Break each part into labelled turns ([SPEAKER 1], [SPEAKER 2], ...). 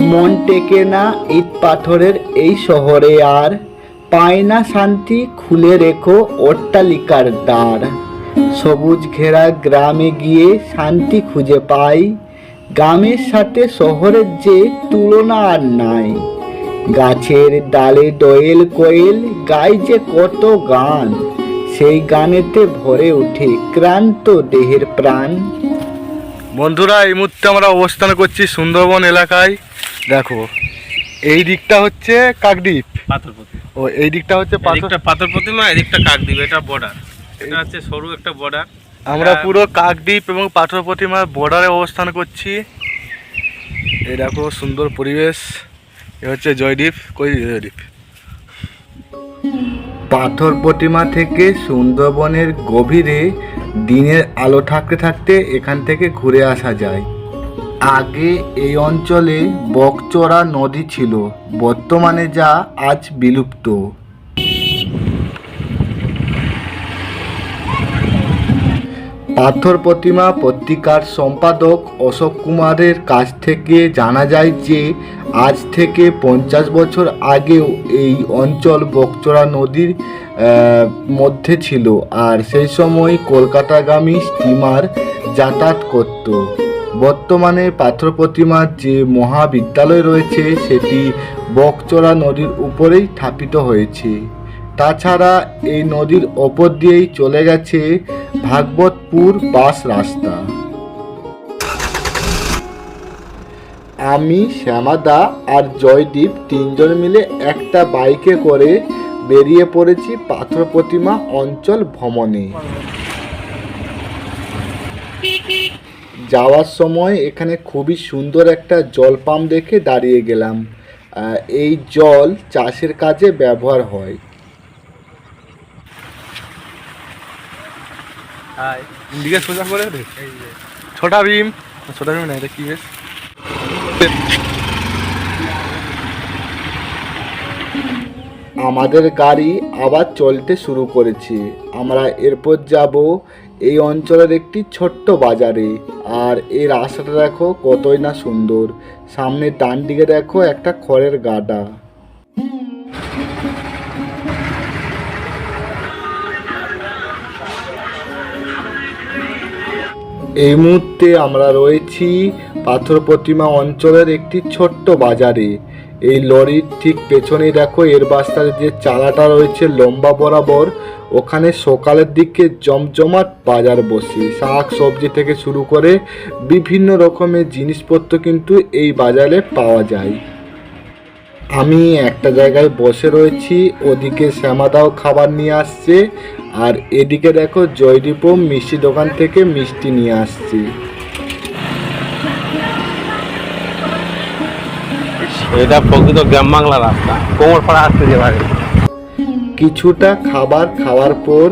[SPEAKER 1] মন টেকে না ইট পাথরের এই শহরে আর। পায় না শান্তি, খুলে রেখো অট্টালিকার দ্বার। সবুজ ঘেরা গ্রামে গিয়ে শান্তি খুঁজে পাই। গ্রামের সাথে শহরের যে তুলনা আর নাই। গাছের ডালে দোয়েল কোয়েল গায় যে কত গান। সেই গানেতে ভরে ওঠে ক্রান্ত দেহের প্রাণ।
[SPEAKER 2] বন্ধুরা এই মুহূর্তে আমরা অবস্থান করছি সুন্দরবন এলাকায়। দেখো এই দিকটা হচ্ছে কাকদ্বীপ। ও এই দিকটা হচ্ছে পাথর
[SPEAKER 3] প্রতিমা এদিকটা কাকদ্বীপ এটা বর্ডার এটা হচ্ছে সরু একটা বর্ডার
[SPEAKER 2] আমরা পুরো কাকদ্বীপ এবং পাথর প্রতিমার বর্ডারে অবস্থান করছি। এই দেখো সুন্দর পরিবেশ। এ হচ্ছে জয়দ্বীপ কই জয়দ্বীপ?
[SPEAKER 1] পাথর প্রতিমা থেকে সুন্দরবনের গভীরে দিনের আলো থাকতে থাকতে এখান থেকে ঘুরে আসা যায়। আগে এই অঞ্চলে বকচড়া নদী ছিল, বর্তমানে যা আজ বিলুপ্ত। পাথর প্রতিমা পত্রিকার সম্পাদক অশোক কুমারের কাছ থেকে জানা যায় যে, আজ থেকে পঞ্চাশ বছর আগেও এই অঞ্চল বকচড়া নদীর মধ্যে ছিল আর সেই সময় কলকাতাগামী স্টিমার যাতায়াত করত। বর্তমানে পাথর প্রতিমার যে মহাবিদ্যালয় রয়েছে, সেটি বকচড়া নদীর উপরেই স্থাপিত হয়েছে। তাছাড়া এই নদীর ওপর দিয়েই চলে গেছে ভাগবতপুর বাস রাস্তা। আমি, শ্যামাদা আর জয়দীপ তিনজন মিলে একটা বাইকে করে বেরিয়ে পড়েছি পাথর প্রতিমা অঞ্চল ভ্রমণে। যাওয়ার সময় এখানে খুবই সুন্দর একটা জল পাম্প দেখে দাঁড়িয়ে গেলাম। এই জল চাষের কাজে ব্যবহার হয়।
[SPEAKER 2] ছোটা ভীম। ছোটা ভীম না, এটা কি বেশ?
[SPEAKER 1] আমাদের গাড়ি আবার চলতে শুরু করেছে। আমরা এরপর যাব এই অঞ্চলের একটি ছোট্ট বাজারে। আর এই রাস্তাটা দেখো কতই না সুন্দর। সামনে ডান দিকে দেখো একটা খড়ের গাডা এই মুহূর্তে আমরা রয়েছি পাথর প্রতিমা অঞ্চলের একটি ছোট্ট বাজারে। এই লরির ঠিক পেছনেই দেখো, এর বাস্তার যে চালাটা রয়েছে লম্বা বরাবর, ওখানে সকালের দিকে জমজমাট বাজার বসে। শাক, সবজি থেকে শুরু করে বিভিন্ন রকমের জিনিসপত্র কিন্তু এই বাজারে পাওয়া যায়। আমি একটা জায়গায় বসে রয়েছি, ওদিকে শ্যামাদাও খাবার নিয়ে আসছে, আর এদিকে দেখো জয়দীপও মিষ্টি দোকান থেকে মিষ্টি নিয়ে আসছে।
[SPEAKER 3] এটা প্রকৃত গ্রাম বাংলা রাস্তা। কোমর পাড়া আসতে যে
[SPEAKER 1] কিছুটা খাবার খাওয়ার পর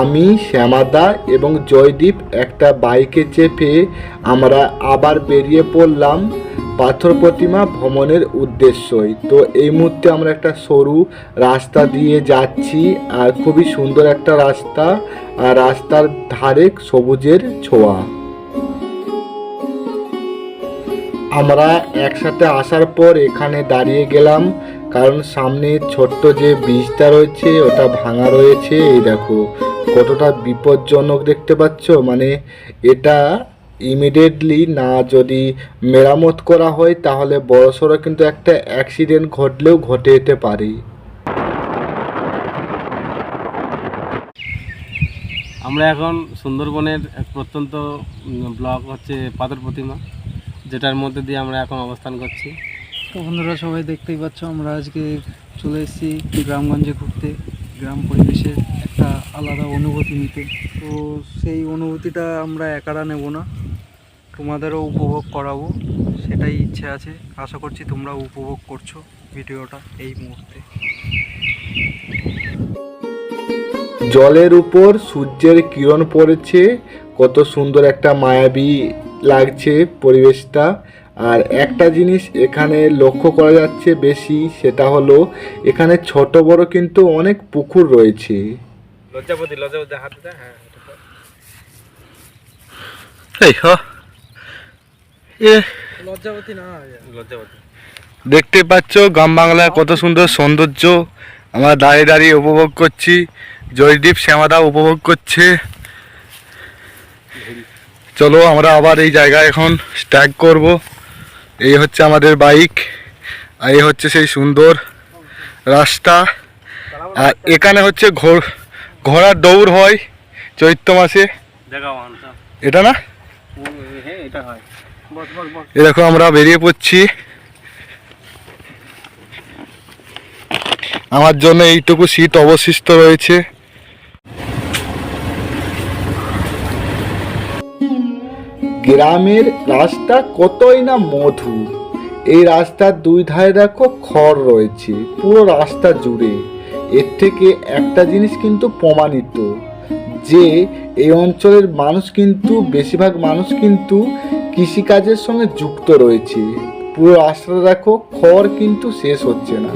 [SPEAKER 1] আমি, শ্যামাদা এবং জয়দীপ একটা বাইকে চেপে আমরা আবার বেরিয়ে পড়লাম পাথর প্রতিমা ভ্রমণের উদ্দেশ্যই। তো এই মুহূর্তে আমরা একটা সরু রাস্তা দিয়ে যাচ্ছি, আর খুবই সুন্দর একটা রাস্তা। আর রাস্তার ধারে সবুজের ছোঁয়া। আমরা একসাথে আসার পর এখানে দাঁড়িয়ে গেলাম, কারণ সামনে ছোট্ট যে ব্রিজটা রয়েছে, ওটা ভাঙা রয়েছে, এই দেখো। কতটা বিপজ্জনক দেখতে পাচ্ছ? মানে এটা ইমিডিয়েটলি না যদি মেরামত করা হয়, তাহলে বড়সড় কিন্তু একটা অ্যাক্সিডেন্ট ঘটলেও ঘটে যেতে পারে।
[SPEAKER 3] আমরা এখন সুন্দরবনের প্রত্যন্ত ব্লক হচ্ছে পাথর প্রতিমা। যেটার মধ্যে দিয়ে আমরা এখন অবস্থান করছি।
[SPEAKER 4] তো বন্ধুরা সবাই দেখতেই পাচ্ছ আমরা আজকে চলে এসেছি গ্রামগঞ্জে ঘুরতে। গ্রাম পরিবেশের একটা আলাদা অনুভূতি নিতে। তো সেই অনুভূতিটা আমরা একারা নেব না তোমাদেরও উপভোগ করাবো সেটাই ইচ্ছে আছে। আশা করছি তোমরা উপভোগ করছ ভিডিওটা এই মুহূর্তে।
[SPEAKER 1] জলের উপর সূর্যের কিরণ পড়েছে কত সুন্দর একটা মায়াবী লাগছে পরিবেশটা। আর একটা জিনিস এখানে লক্ষ্য করা যাচ্ছে বেশি সেটা হলো এখানে ছোট বড় কিন্তু অনেক পুকুর রয়েছে।
[SPEAKER 3] লজ্জাপতি লজ্জাপতি হাত হ্যাঁ
[SPEAKER 4] না
[SPEAKER 2] দেখতে পাচ্ছ গ্রাম বাংলার কত সুন্দর সৌন্দর্য। আমরা দাঁড়িয়ে দাঁড়িয়ে উপভোগ করছি। জয়দীপ শ্যামাদা উপভোগ করছে। চলো আমরা আবার এই জায়গায় এখন স্ট্যাগ করব। এই হচ্ছে আমাদের বাইক আর এই হচ্ছে সেই সুন্দর রাস্তা। আর এখানে হচ্ছে ঘোড় ঘোড়ার দৌড় হয় চৈত্র মাসে। এটা না?
[SPEAKER 3] হ্যাঁ এটা বস বস বস।
[SPEAKER 2] এ দেখো আমরা বেরিয়ে পড়ছি। আমার জন্য এইটুকু সিট অবশিষ্ট রয়েছে।
[SPEAKER 1] গ্রামের রাস্তা কতই না মধুর। এই রাস্তার দুই ধারে দেখো খড় রয়েছে, পুরো রাস্তা জুড়ে। এর থেকে একটা জিনিস কিন্তু প্রমাণিত, যে এই অঞ্চলের মানুষ কিন্তু, বেশিরভাগ মানুষ কিন্তু কৃষিকাজের সঙ্গে যুক্ত রয়েছে। পুরো রাস্তাটা দেখো, খড় কিন্তু শেষ হচ্ছে না।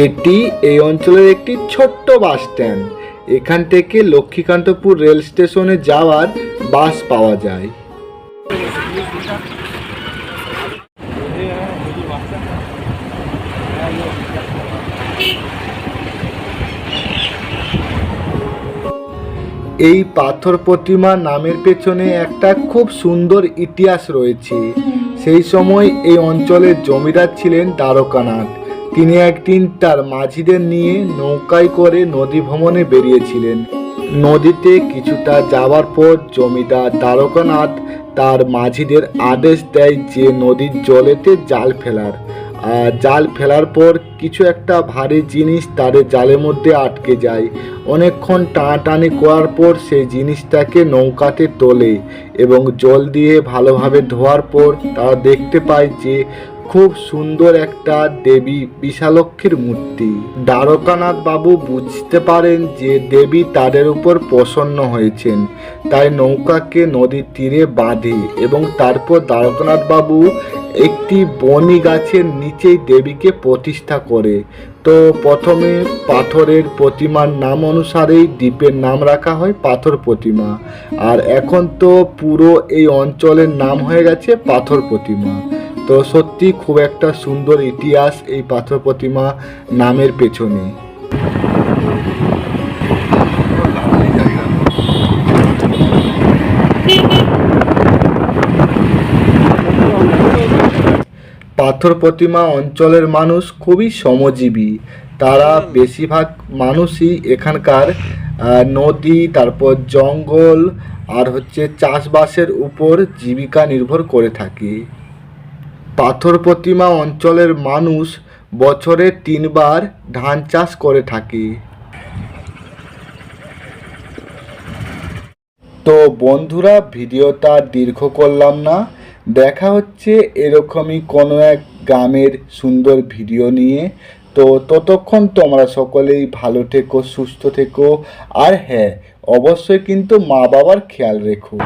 [SPEAKER 1] এটি এই অঞ্চলের একটি ছোট্ট বাস স্ট্যান্ড। এখান থেকে লক্ষ্মীকান্তপুর রেল স্টেশনে যাওয়ার বাস পাওয়া যায়। এই পাথর প্রতিমা নামের পেছনে একটা খুব সুন্দর ইতিহাস রয়েছে। সেই সময় এই অঞ্চলের জমিদার ছিলেন দ্বারকানাথ। তিনি একদিন তার মাঝিদের নিয়ে নৌকায় করে নদী ভ্রমণে বেরিয়েছিলেন। নদীতে কিছুটা যাওয়ার পর জমিদার দ্বারকানাথ তার মাঝিদের আদেশ দেয় যে নদীর জলেতে জাল ফেলার। আর জাল ফেলার পর কিছু একটা ভারী জিনিস তাদের জালের মধ্যে আটকে যায়। অনেকক্ষণ টানাটানি করার পর সেই জিনিসটাকে নৌকাতে তোলে এবং জল দিয়ে ভালোভাবে ধোয়ার পর তারা দেখতে পায় যে খুব সুন্দর একটা দেবী বিশালক্ষীর মূর্তি। দ্বারকানাথ বাবু বুঝতে পারেন যে দেবী তাদের উপর প্রসন্ন হয়েছেন, তাই নৌকাকে নদীর তীরে বাঁধে এবং তারপর দ্বারকানাথ বাবু একটি বনি গাছের নিচেই দেবীকে প্রতিষ্ঠা করে। তো প্রথমে পাথরের প্রতিমার নাম অনুসারেই দ্বীপের নাম রাখা হয় পাথর প্রতিমা। আর এখন তো পুরো এই অঞ্চলের নাম হয়ে গেছে পাথর প্রতিমা। তো সত্যি খুব একটা সুন্দর ইতিহাস এই পাথর প্রতিমা নামের পেছনে। পাথর প্রতিমা অঞ্চলের মানুষ খুবই সমজীবী তারা বেশিরভাগ মানুষই এখানকার নদী, তারপর জঙ্গল আর হচ্ছে চাষবাসের উপর জীবিকা নির্ভর করে থাকে। পাথর প্রতিমা অঞ্চলের মানুষ বছরে তিনবার ধান চাষ করে থাকে। তো বন্ধুরা, ভিডিওটা দীর্ঘ করলাম না। দেখা হচ্ছে এরকমই কোনো এক গ্রামের সুন্দর ভিডিও নিয়ে। তো ততক্ষণ তোমরা সকলেই ভালো থেকো, সুস্থ থেকো। আর হ্যাঁ অবশ্যই কিন্তু মা বাবার খেয়াল রেখো।